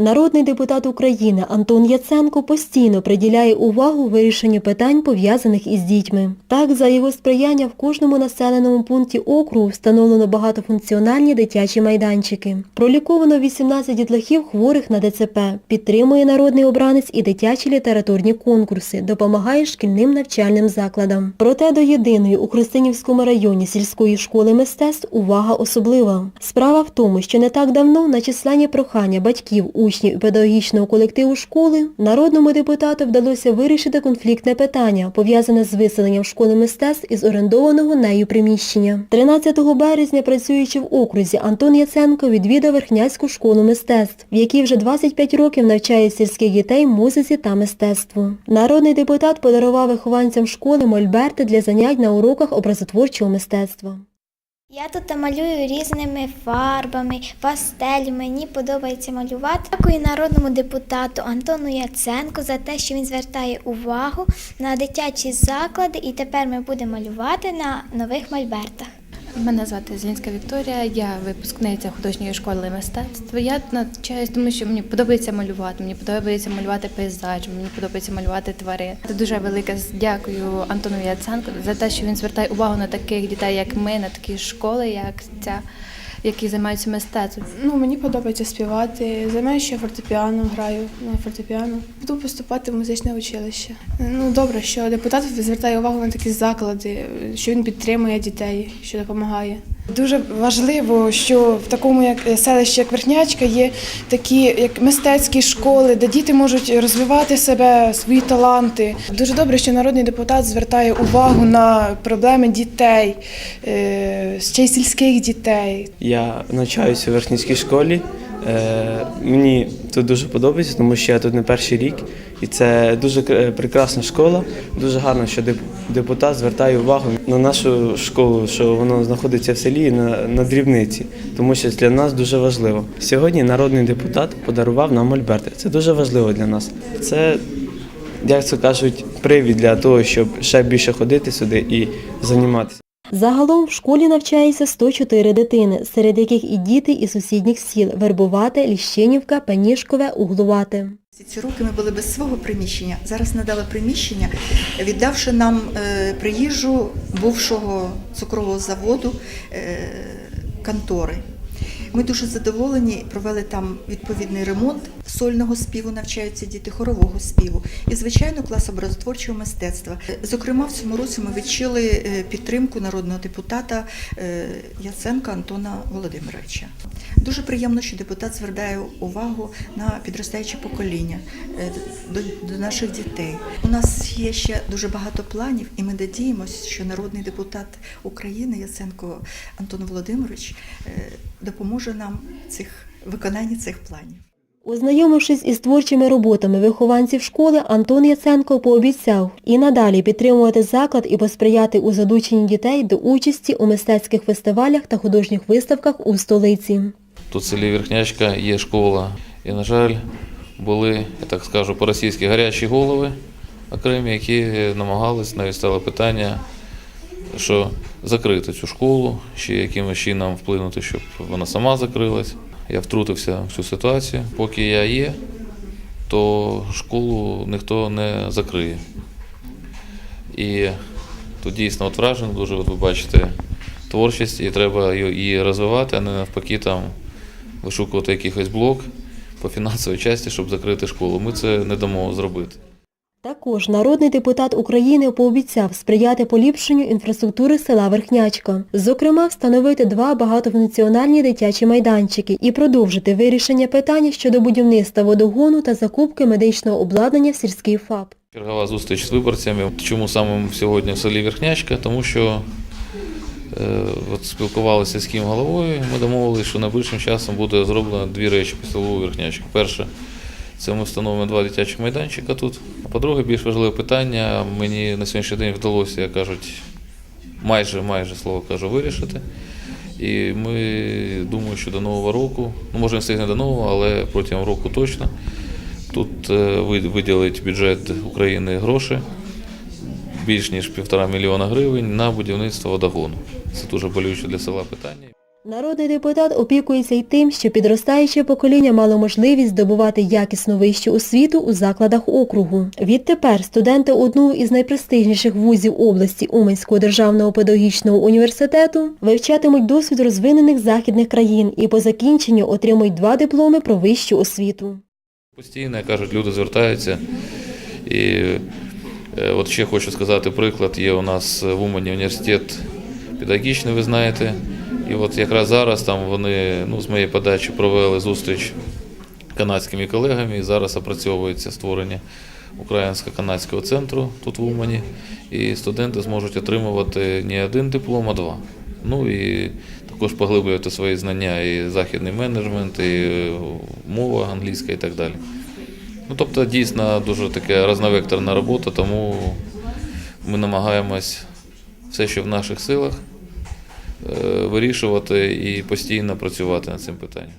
Народний депутат України Антон Яценко постійно приділяє увагу вирішенню питань, пов'язаних із дітьми. Так, за його сприяння в кожному населеному пункті округу встановлено багатофункціональні дитячі майданчики. Проліковано 18 дітлахів хворих на ДЦП, підтримує народний обранець і дитячі літературні конкурси, допомагає шкільним навчальним закладам. Проте до єдиної у Христинівському районі сільської школи мистецтв увага особлива. Справа в тому, що не так давно на численні прохання батьків, учнів і педагогічного колективу школи народному депутату вдалося вирішити конфліктне питання, пов'язане з виселенням школи мистецтв із орендованого нею приміщення. 13 березня, працюючи в окрузі, Антон Яценко відвідав Верхняцьку школу мистецтв, в якій вже 25 років навчає сільських дітей музиці та мистецтву. Народний депутат подарував вихованцям школи мольберти для занять на уроках образотворчого мистецтва. Я тут малюю різними фарбами, пастель. Мені подобається малювати. Дякую народному депутату Антону Яценку за те, що він звертає увагу на дитячі заклади, і тепер ми будемо малювати на нових мольбертах. Мене звати Зелінська Вікторія, я випускниця художньої школи мистецтва. Я навчаюсь, тому що мені подобається малювати. Мені подобається малювати пейзаж, мені подобається малювати тварин. Це дуже велике дякую Антону Яценку за те, що він звертає увагу на таких дітей, як ми, на такі школи, як ця, які займаються мистецтвом. Ну, мені подобається співати. Займаюся ще фортепіано, граю на фортепіано. Буду поступати в музичне училище. Ну, добре, що депутат звертає увагу на такі заклади, що він підтримує дітей, що допомагає. Дуже важливо, що в такому як е, селищі, як Верхнячка, є такі як мистецькі школи, де діти можуть розвивати себе, свої таланти. Дуже добре, що народний депутат звертає увагу на проблеми дітей, е, ще й сільських дітей. Я навчаюся у верхнянській школі. Е, Мені тут дуже подобається, тому що я тут не перший рік. І це дуже прекрасна школа. Дуже гарно, що депутат звертає увагу на нашу школу, що вона знаходиться в селі на, на дрібниці, тому що для нас дуже важливо. Сьогодні народний депутат подарував нам мольберти. Це дуже важливо для нас. Це, як це кажуть, привід для того, щоб ще більше ходити сюди і займатися. Загалом в школі навчається 104 дитини, серед яких і діти із сусідніх сіл Вербувати, Ліщинівка, Пенішкове, Углувати. Ці роки ми були без свого приміщення. Зараз надали приміщення, віддавши нам е, приїжджу бувшого цукрового заводу е, контори. Ми дуже задоволені, провели там відповідний ремонт сольного співу, навчаються діти хорового співу і, звичайно, клас образотворчого мистецтва. Зокрема, в цьому році ми відчули е, підтримку народного депутата е, Яценка Антона Володимировича. Дуже приємно, що депутат звертає увагу на підростаюче покоління е, до, наших дітей. У нас є ще дуже багато планів, і ми надіємося, що народний депутат України Яценко Антон Володимирович е, допоможе нам цих виконанні цих планів. Ознайомившись із творчими роботами вихованців школи, Антон Яценко пообіцяв і надалі підтримувати заклад і посприяти у залученні дітей до участі у мистецьких фестивалях та художніх виставках у столиці. Тут в селі Верхнячка є школа. І, на жаль, були, я так скажу, по-російськи гарячі голови окремі, які намагались, навіть стало питання, що закрити цю школу, чи якимось чином вплинути, щоб вона сама закрилась. Я втрутився в цю ситуацію. Поки я є, то школу ніхто не закриє. І тут дійсно от вражено дуже, от ви бачите, творчість, і треба її розвивати, а не навпаки там вишукувати якийсь блок по фінансовій часті, щоб закрити школу. Ми це не дамо зробити. Також народний депутат України пообіцяв сприяти поліпшенню інфраструктури села Верхнячка. Зокрема, встановити два багатофункціональні дитячі майданчики і продовжити вирішення питання щодо будівництва водогону та закупки медичного обладнання в сільський ФАП. Чергова зустріч з виборцями. Чому саме сьогодні в селі Верхнячка? Тому що е, от спілкувалися з сільським головою. Ми домовилися, що найближчим часом буде зроблено дві речі по селу Верхнячка. Перше, це ми встановимо два дитячі майданчика тут. По-друге, більш важливе питання, мені на сьогоднішній день вдалося, як кажуть, майже, майже слово кажу, вирішити. І ми думаю, що до нового року, ну може не встигне до нового, але протягом року точно. Тут е, виділить бюджет України гроші більш ніж півтора мільйона гривень на будівництво водогону. Це дуже болюче для села питання. Народний депутат опікується й тим, що підростаюче покоління мало можливість здобувати якісну вищу освіту у закладах округу. Відтепер студенти одного із найпрестижніших вузів області Уманського державного педагогічного університету вивчатимуть досвід розвинених західних країн і по закінченню отримують два дипломи про вищу освіту. Постійно, кажуть, люди звертаються. І е, от ще хочу сказати приклад. Є у нас в Умані університет педагогічний, ви знаєте. І от якраз зараз там вони ну, з моєї подачі провели зустріч канадськими колегами. І зараз опрацьовується створення українсько-канадського центру тут в Умані. І студенти зможуть отримувати не один диплом, а два. Ну і також поглиблювати свої знання і західний менеджмент, і е, мова англійська і так далі. Ну, тобто дійсно дуже така різновекторна робота, тому ми намагаємось все, що в наших силах, вирішувати і постійно працювати над цим питанням.